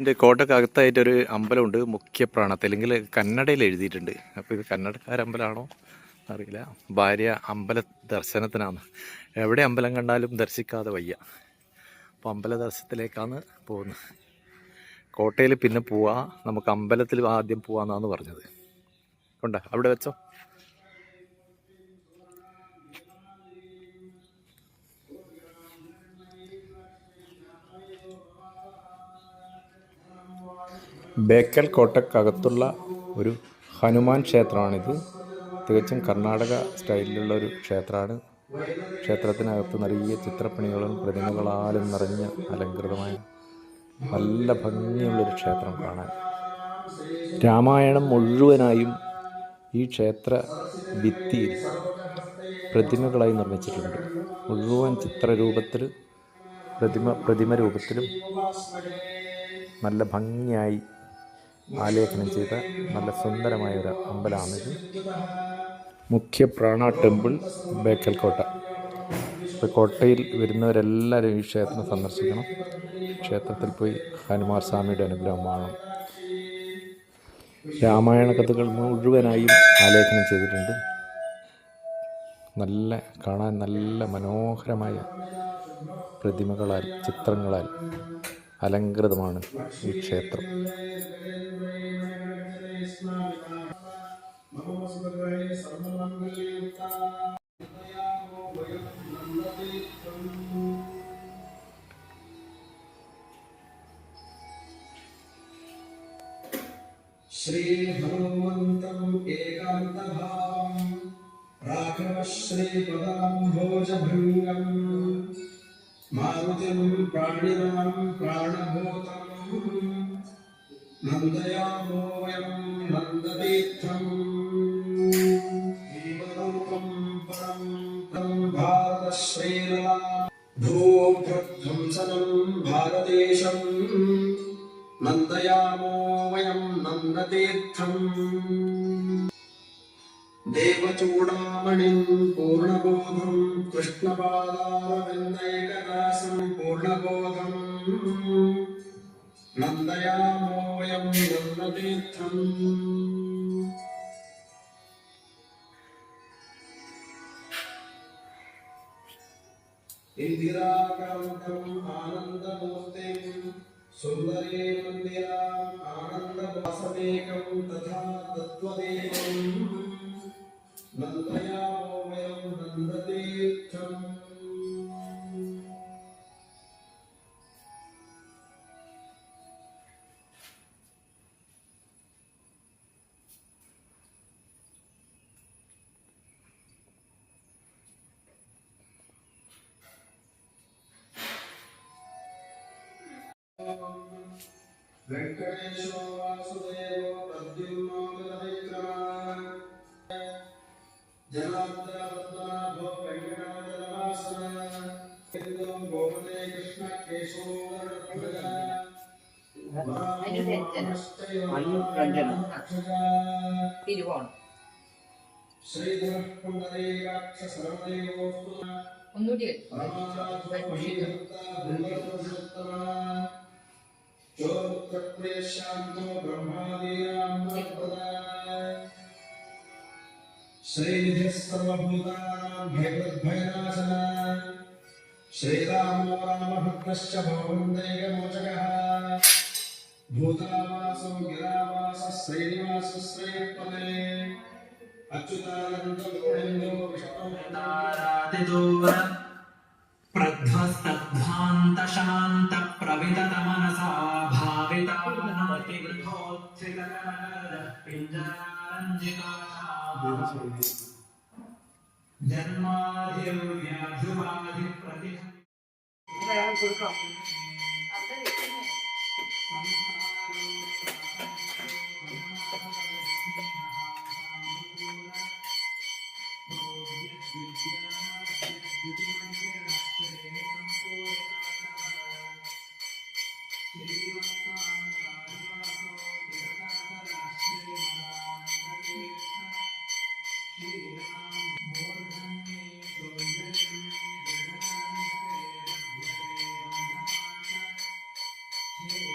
എന്റെ കോട്ടക്കകത്തായിട്ടൊരു അമ്പലമുണ്ട് മുഖ്യപ്രാണ തെലുങ്കിൽ കന്നഡയിൽ എഴുതിയിട്ടുണ്ട്. അപ്പോൾ ഇത് കന്നഡക്കാരമ്പലമാണോ അറിയില്ല. ഭാര്യ അമ്പല ദർശനത്തിനാണ്. എവിടെ അമ്പലം കണ്ടാലും ദർശിക്കാതെ വയ്യ. അപ്പോൾ അമ്പല ദർശനത്തിലേക്കാണ് പോകുന്നത്. കോട്ടയിൽ പിന്നെ പോവാ. നമുക്ക് അമ്പലത്തിൽ ആദ്യം പോവാന്നാണ് പറഞ്ഞത്. കൊണ്ട അവിടെ വെച്ചോ. ബേക്കൽ കോട്ടക്കകത്തുള്ള ഒരു ഹനുമാൻ ക്ഷേത്രമാണിത്. തികച്ചും കർണാടക സ്റ്റൈലിലുള്ള ഒരു ക്ഷേത്രമാണ്. ക്ഷേത്രത്തിനകത്ത് നിറയെ ചിത്രപ്പണികളും പ്രതിമകളാലും നിറഞ്ഞ അലങ്കൃതമായ നല്ല ഭംഗിയുള്ളൊരു ക്ഷേത്രം കാണാൻ. രാമായണം മുഴുവനായും ഈ ക്ഷേത്ര ഭിത്തിയിൽ പ്രതിമകളായി നിർമ്മിച്ചിട്ടുണ്ട്. മുഴുവൻ ചിത്രരൂപത്തിൽ പ്രതിമ പ്രതിമ രൂപത്തിലും നല്ല ഭംഗിയായി ആലേഖനം ചെയ്ത നല്ല സുന്ദരമായ ഒരു അമ്പലമാണിത് മുഖ്യ പ്രാണ ടെമ്പിൾ ബേക്കൽ കോട്ട ഇപ്പോൾ കോട്ടയിൽ വരുന്നവരെല്ലാവരും ഈ ക്ഷേത്രം സന്ദർശിക്കണം. ക്ഷേത്രത്തിൽ പോയി ഹനുമാർ സ്വാമിയുടെ അനുഗ്രഹം വാങ്ങണം. രാമായണ കഥകൾ മുഴുവനായും ആലേഖനം ചെയ്തിട്ടുണ്ട്. നല്ല കാണാൻ നല്ല മനോഹരമായ പ്രതിമകളാൽ ചിത്രങ്ങളാൽ അലങ്കൃതമാണ് ഈ ക്ഷേത്രം श्रीहनुमन्तम् एकान्तभावम् राघवः మారుతిం పాండిరం కారణభూతం నందయామో వయం నందతీర్థం. జీవరూపం పరం తం భారతశ్రీలా భూభ్రధ్వంసనం భారతదేశం. నందయామో వయం నందతీర్థం. देवचूडामणिम् पूर्णबोधम् कृष्णपादारविन्दैकदासम् पूर्णबोधम् नन्दयामो वयं नन्दतीर्थम् इन्दिराकान्तम् आनन्दमूर्तिम् सुन्दरे मन्दिराम् आनन्दवासमेकं तथा तत्त्वदेकम् नन्दयामोमयं नन्दतीर्थम् जलमुद्रवत्तनाभो वैगणजलवासनं गोपदे कृष्णकेशोदरप्रजा श्रीधरपुण्डरीकाक्षसर्वदेवोत्तम ब्रह्मादीनां श्रीनिधिः सर्वभूतानां भयकृद्भयनाशना श्रीरामो रामभक्तश्च भवन्दैकमोचकः भूतावासो गिरावासः श्रीनिवासः श्रीपदे अच्युतानन्दो विष्णुरातिदूर प्रध्वस्तध्वान्तशान्तप्रविततमनसा भाविता नमति वृथोत्थितकनरः पिञ्जरारञ्जिकाशा जन्मादिव्याधुमादिप्रतिहरि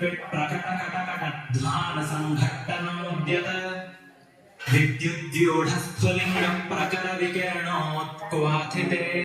प्रकटनकटकध्वानसङ्घट्टनमुद्यत विद्युद्योढस्फुलिङ्गम् प्रकरविकिरणोत्क्वाथिते